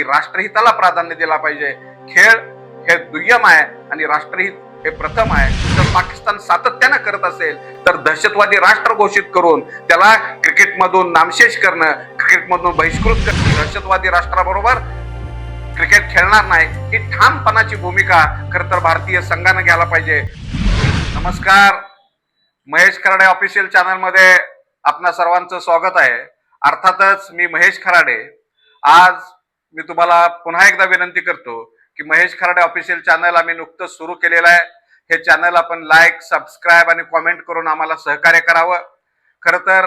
की राष्ट्रहिताला प्राधान्य दिला पाहिजे. खेळ हे दुय्यम आहे आणि राष्ट्रहित हे प्रथम आहे. जर पाकिस्तान सातत्यानं करत असेल तर दहशतवादी राष्ट्र घोषित करून त्याला क्रिकेटमधून नामशेष करणं क्रिकेटमधून बहिष्कृत करणं दहशतवादी राष्ट्राबरोबर क्रिकेट खेळणार नाही ही ठामपणाची भूमिका खर तर भारतीय संघानं घ्यायला पाहिजे. नमस्कार. महेश खराडे ऑफिशियल चॅनलमध्ये आपणा सर्वांचं स्वागत आहे. अर्थातच मी महेश खराडे. आज मी तुम्हाला पुन्हा एकदा विनंती करतो की महेश खराडे ऑफिशियल चॅनल आम्ही नुकतंच सुरू केलेलं आहे. हे चॅनल आपण लाईक सबस्क्राईब आणि कॉमेंट करून आम्हाला सहकार्य करावं. खरं तर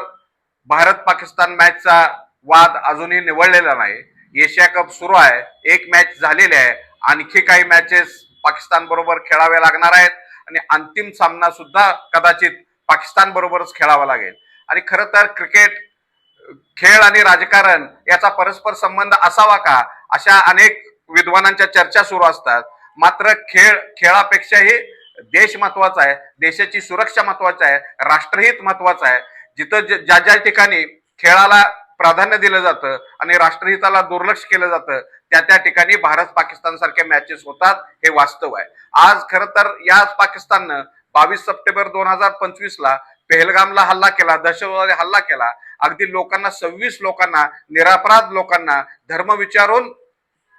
भारत पाकिस्तान मॅचचा वाद अजूनही निवडलेला नाही. एशिया कप सुरू आहे. एक मॅच झालेली आहे. आणखी काही मॅचेस पाकिस्तान बरोबर खेळावे लागणार आहेत. आणि अंतिम सामना सुद्धा कदाचित पाकिस्तान बरोबरच खेळावा लागेल. आणि खरं तर क्रिकेट खेळ आणि राजकारण याचा परस्पर संबंध असावा का? अशा अनेक विद्वानांच्या चर्चा सुरू असतात. मात्र खेळ खेळापेक्षाही देश महत्त्वाचा आहे. देशाची सुरक्षा महत्वाची आहे. राष्ट्रहित महत्वाचं आहे. जिथं ज- ज्या ज्या ठिकाणी खेळाला प्राधान्य दिलं जातं आणि राष्ट्रहिताला दुर्लक्ष केलं जातं त्या त्या ठिकाणी भारत पाकिस्तान सारख्या मॅचेस होतात हे वास्तव आहे. आज खरं तर याच पाकिस्ताननं बावीस सप्टेंबर दोन हजार पंचवीस ला पेहलगामला हल्ला केला दहशतवादी हल्ला केला. अगदी लोकांना सव्वीस लोकांना निरापराध लोकांना धर्म विचारून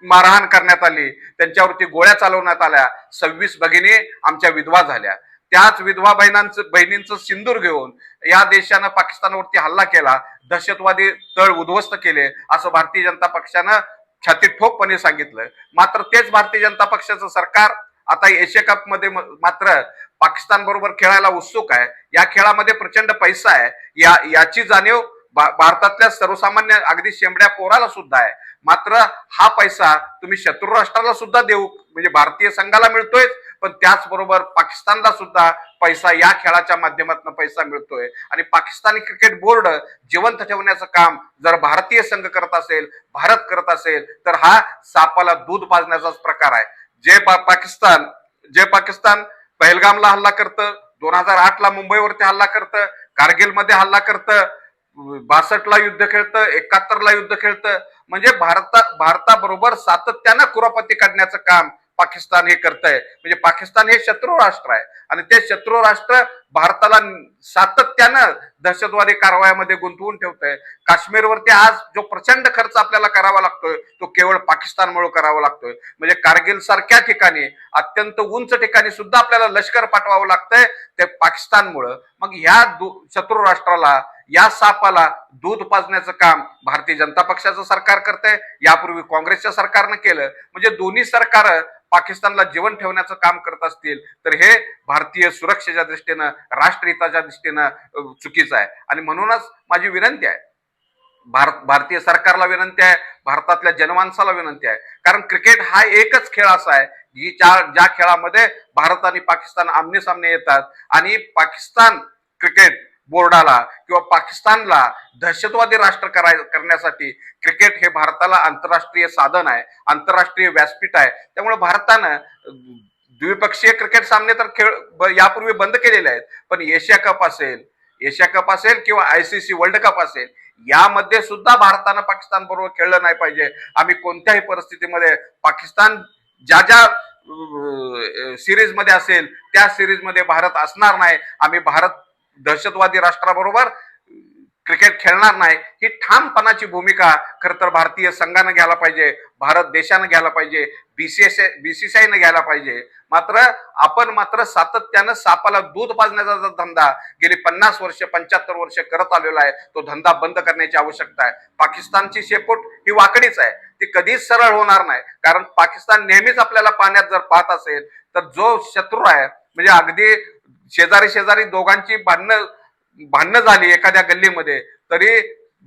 मारहाण करण्यात आली. त्यांच्यावरती गोळ्या चालवण्यात आल्या. सव्वीस भगिनी आमच्या विधवा झाल्या. त्याच विधवा बहिणांचं बहिणींचं सिंदूर घेऊन या देशानं पाकिस्तानवरती हल्ला केला. दहशतवादी तळ उद्ध्वस्त केले असं भारतीय जनता पक्षानं छाती ठोकपणे सांगितलं. मात्र तेच भारतीय जनता पक्षाचं सरकार आता एशिया कपमध्ये म- मात्र पाकिस्तान बरोबर खेळायला उत्सुक आहे. या खेळामध्ये प्रचंड पैसा आहे. या याची जाणीव भारतातल्या सर्वसामान्य अगदी शेंबड्या पोराला सुद्धा आहे. मात्र हा पैसा तुम्ही शत्रू राष्ट्राला सुद्धा देऊ म्हणजे भारतीय संघाला मिळतोय पण त्याचबरोबर पाकिस्तानला सुद्धा पैसा या खेळाच्या माध्यमातून पैसा मिळतोय. आणि पाकिस्तानी क्रिकेट बोर्ड जिवंत ठेवण्याचं काम जर भारतीय संघ करत असेल भारत करत असेल तर हा सापाला दूध पाजण्याचाच प्रकार आहे. जे पा- पाकिस्तान जे पाकिस्तान पहलगामला हल्ला करतं दोन हजार आठला मुंबईवरती हल्ला करतं कारगिलमध्ये हल्ला करतं बासष्टला युद्ध खेळतं एकाहत्तरला युद्ध खेळतं. म्हणजे भारता भारताबरोबर सातत्यानं कुरापती काढण्याचं काम पाकिस्तान हे करत आहे म्हणजे पाकिस्तान हे शत्रू राष्ट्र आहे. आणि ते शत्रू राष्ट्र भारताला सातत्यानं दहशतवादी कारवायामध्ये गुंतवून ठेवत आहे काश्मीरवरती आज जो प्रचंड खर्च आपल्याला करावा लागतोय तो केवळ पाकिस्तानमुळे करावा लागतोय. म्हणजे कारगिल सारख्या ठिकाणी अत्यंत उंच ठिकाणी सुद्धा आपल्याला लष्कर पाठवावं लागतंय ते पाकिस्तानमुळं. मग ह्या शत्रू राष्ट्राला या सापाला दूध पाजण्याचं काम भारतीय जनता पक्षाचं सरकार करतंय यापूर्वी काँग्रेसच्या सरकारनं केलं. म्हणजे दोन्ही सरकार पाकिस्तानला जीवन ठेवण्याचं काम करत असतील तर हे भारतीय सुरक्षेच्या दृष्टीनं राष्ट्रहिताच्या दृष्टीनं चुकीचं आहे. आणि म्हणूनच माझी विनंती आहे. भारत भारतीय सरकारला विनंती आहे भारतातल्या जनमानसाला विनंती आहे. कारण क्रिकेट हा एकच खेळ असा आहे की ज्या ज्या खेळामध्ये भारत आणि पाकिस्तान आमने सामने येतात आणि पाकिस्तान क्रिकेट बोर्डाला किंवा पाकिस्तानला दहशतवादी राष्ट्र कराय करण्यासाठी क्रिकेट हे भारताला आंतरराष्ट्रीय साधन आहे आंतरराष्ट्रीय व्यासपीठ आहे. त्यामुळे भारतानं द्विपक्षीय क्रिकेट सामने तर खेळ यापूर्वी बंद केलेले आहेत. पण एशिया कप असेल एशिया कप असेल किंवा आयसीसी वर्ल्ड कप असेल यामध्ये सुद्धा भारतानं पाकिस्तान बरोबर खेळलं नाही पाहिजे. आम्ही कोणत्याही परिस्थितीमध्ये पाकिस्तान ज्या ज्या सिरीजमध्ये असेल त्या सिरीजमध्ये भारत असणार नाही. आम्ही भारत दहशतवादी राष्ट्राबरोबर क्रिकेट खेळणार नाही ही ठामपणाची भूमिका खरं तर भारतीय संघानं घ्यायला पाहिजे भारत देशानं घ्यायला पाहिजे बीसीएसए बीसीसीआयनं घ्यायला पाहिजे. मात्र आपण मात्र सातत्यानं सापाला दूध पाजण्याचा जो धंदा गेली पन्नास वर्ष पंच्याहत्तर वर्ष करत आलेला आहे तो धंदा बंद करण्याची आवश्यकता आहे. पाकिस्तानची शेपूट ही वाकडीच आहे. ती कधीच सरळ होणार नाही. कारण पाकिस्तान नेहमीच आपल्याला पाण्यात जर पाहत असेल तर जो शत्रू आहे म्हणजे अगदी शेजारी शेजारी दोघांची भांडणं भांडणं झाली एखाद्या गल्लीमध्ये तरी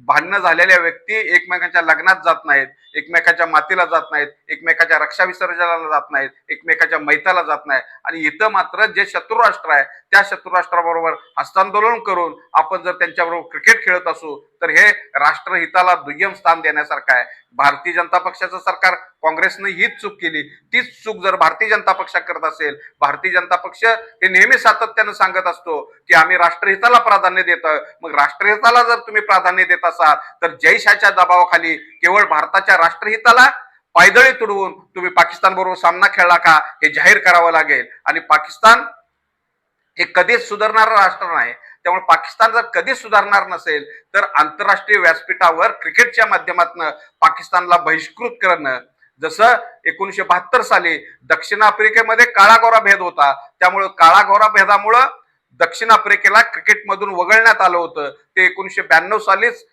भांडणं झालेल्या व्यक्ती एकमेकांच्या लग्नात जात नाहीत एकमेकाच्या मातीला जात नाहीत एकमेकाच्या रक्षा विसर्जनाला जात नाहीत एकमेकाच्या मैताला जात नाही आणि इथं मात्र जे शत्रू राष्ट्र आहे त्या शत्रू राष्ट्राबरोबर हस्तांदोलन करून आपण जर त्यांच्याबरोबर क्रिकेट खेळत असू तर हे राष्ट्रहिताला दुय्यम स्थान देण्यासारखं आहे. भारतीय जनता पक्षाचं सरकार काँग्रेसनं हीच चूक केली. तीच चूक जर भारतीय जनता पक्ष करत असेल भारतीय जनता पक्ष हे नेहमी सातत्यानं सांगत असतो की आम्ही राष्ट्रहिताला प्राधान्य देतोय मग राष्ट्रहिताला जर तुम्ही प्राधान्य देत असाल तर जैशाच्या दबावाखाली केवळ भारताच्या राष्ट्रहिताला पायदळी तुडवून तुम्ही पाकिस्तान बरोबर सामना खेळला का हे जाहीर करावं लागेल. आणि पाकिस्तान हे कधीच सुधारणारं राष्ट्र नाही. त्यामुळे पाकिस्तान जर कधीच सुधारणार नसेल तर आंतरराष्ट्रीय व्यासपीठावर क्रिकेटच्या माध्यमातून पाकिस्तानला बहिष्कृत करणं. जसं एकोणीशे बहात्तर साली दक्षिण आफ्रिकेमध्ये काळा गोरा भेद होता त्यामुळे काळा गोरा भेदामुळं दक्षिण आफ्रिकेला क्रिकेटमधून वगळण्यात आलं होतं. ते एकोणीशे ब्याण्णव सालीच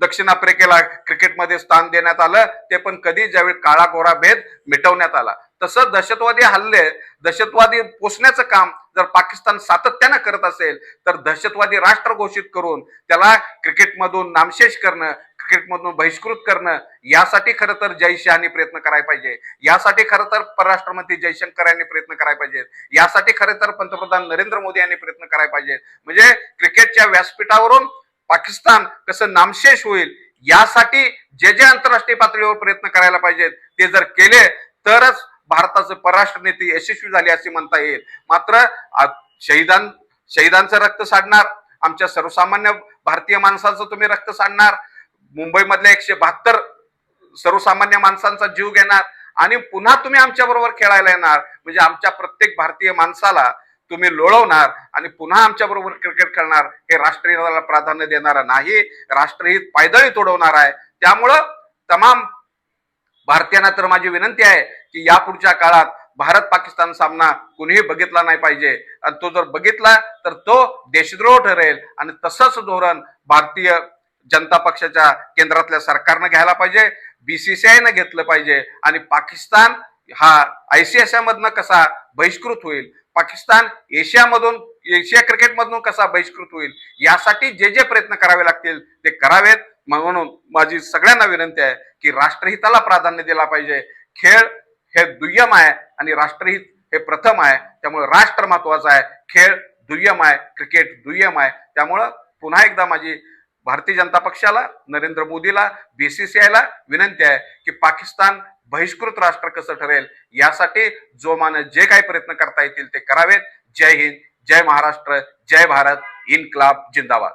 दक्षिण आफ्रिकेला क्रिकेटमध्ये स्थान देण्यात आलं. ते पण कधी ज्यावेळी काळा गोरा भेद मिटवण्यात आला. तसं दहशतवादी हल्ले दहशतवादी पोचण्याचं काम जर पाकिस्तान सातत्यानं करत असेल तर दहशतवादी राष्ट्र घोषित करून त्याला क्रिकेटमधून नामशेष करणं क्रिकेटमधून बहिष्कृत करणं यासाठी खरं तर जयशहानी प्रयत्न करायला पाहिजे. यासाठी खरं तर परराष्ट्र मंत्री जयशंकर यांनी प्रयत्न करायला पाहिजेत यासाठी खरं तर पंतप्रधान नरेंद्र मोदी यांनी प्रयत्न करायला पाहिजेत म्हणजे क्रिकेटच्या व्यासपीठावरून पाकिस्तान कसं नामशेष होईल यासाठी जे जे आंतरराष्ट्रीय पातळीवर प्रयत्न करायला पाहिजेत ते जर केले तरच भारताचं परराष्ट्र नेते यशस्वी झाले असे म्हणता येईल. मात्र शहीदां शहीदांचं रक्त साडणार आमच्या सर्वसामान्य भारतीय माणसाचं तुम्ही रक्त साडणार मुंबईमधल्या एकशे बहात्तर सर्वसामान्य माणसांचा जीव घेणार आणि पुन्हा तुम्ही आमच्या बरोबर खेळायला येणार. म्हणजे आमच्या प्रत्येक भारतीय माणसाला तुम्ही लोळवणार आणि पुन्हा आमच्या बरोबर क्रिकेट खेळणार हे राष्ट्रीयला प्राधान्य देणार नाही. राष्ट्रहित पायदळी तोडवणार आहे. त्यामुळं तमाम भारतीयांना तर माझी विनंती आहे की यापुढच्या काळात भारत पाकिस्तान सामना कुणीही बघितला नाही पाहिजे. आणि तो जर बघितला तर तो देशद्रोह ठरेल. आणि तसंच धोरण भारतीय जनता पक्षाच्या केंद्रातल्या सरकारनं घ्यायला पाहिजे बीसीसीआयनं घेतलं पाहिजे. आणि पाकिस्तान हा आयसीएसआय मधनं कसा बहिष्कृत होईल? पाकिस्तान एशियामधून एशिया क्रिकेटमधून कसा बहिष्कृत होईल? यासाठी जे जे प्रयत्न करावे लागतील ते करावेत. म्हणून माझी सगळ्यांना विनंती आहे की राष्ट्रहिताला प्राधान्य दिला पाहिजे. खेळ हे दुय्यम आहे आणि राष्ट्रहित हे प्रथम आहे. त्यामुळे राष्ट्र महत्वाचं आहे. खेळ दुय्यम आहे. क्रिकेट दुय्यम आहे. त्यामुळं पुन्हा एकदा माझी भारतीय जनता पक्षाला नरेंद्र मोदीला बीसीसीआयला विनंती आहे की पाकिस्तान बहिष्कृत राष्ट्र कसं ठरेल यासाठी जोमानं जे काही प्रयत्न करता येतील ते करावेत. जय हिंद जय महाराष्ट्र जय भारत. इन्क्लाब जिंदाबाद.